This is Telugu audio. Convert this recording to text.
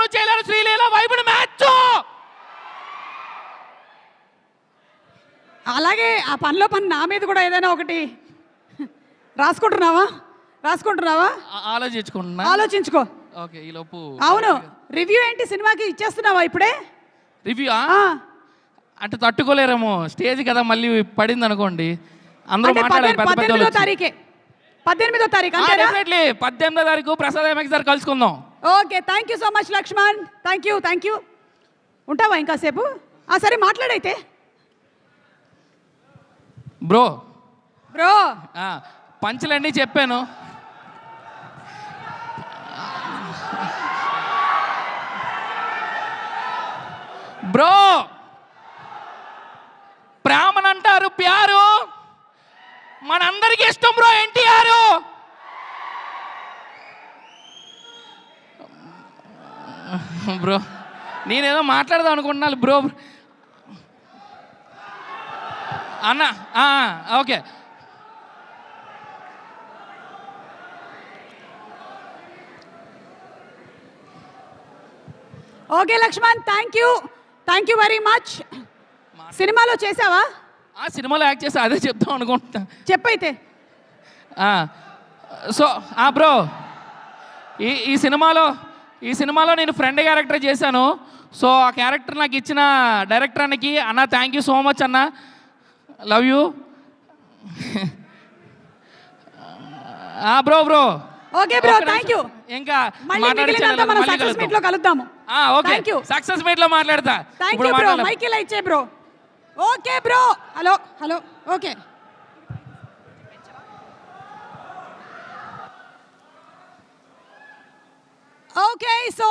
ఎవరు చేయలేరు శ్రీలీల. వైపుడు మ్యాచ్ అలాగే ఆ పనిలో పని నా మీద కూడా ఏదైనా ఒకటి. రాసుకుంటున్నావా? రాసుకుంటున్నావా? ఆలోచించుకుంటున్నా. ఆలోచించుకో. ఓకే ఈ లోపు అవును. రివ్యూ ఏంటి సినిమాకి ఇచ్చేస్తున్నావా ఇప్పుడే? రివ్యూ అంటే తట్టుకోలేరేమో. స్టేజ్ కదా మళ్ళీ పడింది అనుకోండి అందరూ పద్దెనిమిదో తారీఖే. పద్దెనిమిదో తారీఖు డెఫినెట్లీ పద్దెనిమిదో తారీఖు ప్రసాద్ ఎంఎక్స్ గారు కలుసుకుందాం. Okay thank you so much Laxman. Thank you thank you ఉంటావా ఇంకాసేపు ఆ సరే మాట్లాడైతే. బ్రో బ్రో పంచులన్నీ చెప్పాను. బ్రో ప్రేమనంటారు ప్యారు. మనందరికి ఇష్టం బ్రో ఎన్టీఆర్ బ్రో నేనేదో మాట్లాడదాం అనుకుంటున్నాను బ్రో. అన్న okay. Okay Laxman thank you thank you very much సినిమాలో చేసావా? ఆ సినిమాలో యాక్ట్ చేస్తే అదే చెప్తాం అనుకుంటా చెప్పైతే. సో ఆ బ్రో ఈ ఈ సినిమాలో ఈ సినిమాలో నేను ఫ్రెండ్ క్యారెక్టర్ చేశాను. సో ఆ క్యారెక్టర్ నాకు ఇచ్చిన డైరెక్టర్ అన్నకి అన్న థ్యాంక్ యూ సో మచ్ అన్న. లవ్ యూ ఆ bro bro okay bro thank you ఇంకా సక్సెస్ మీట్. లో కలుద్దాము. ఓకే సక్సెస్ మీట్లో మాట్లాడతా. థ్యాంక్ యూ బ్రో మాట్లాడలే. మైక్ ఇలా ఇచ్చే bro okay bro hello hello okay okay so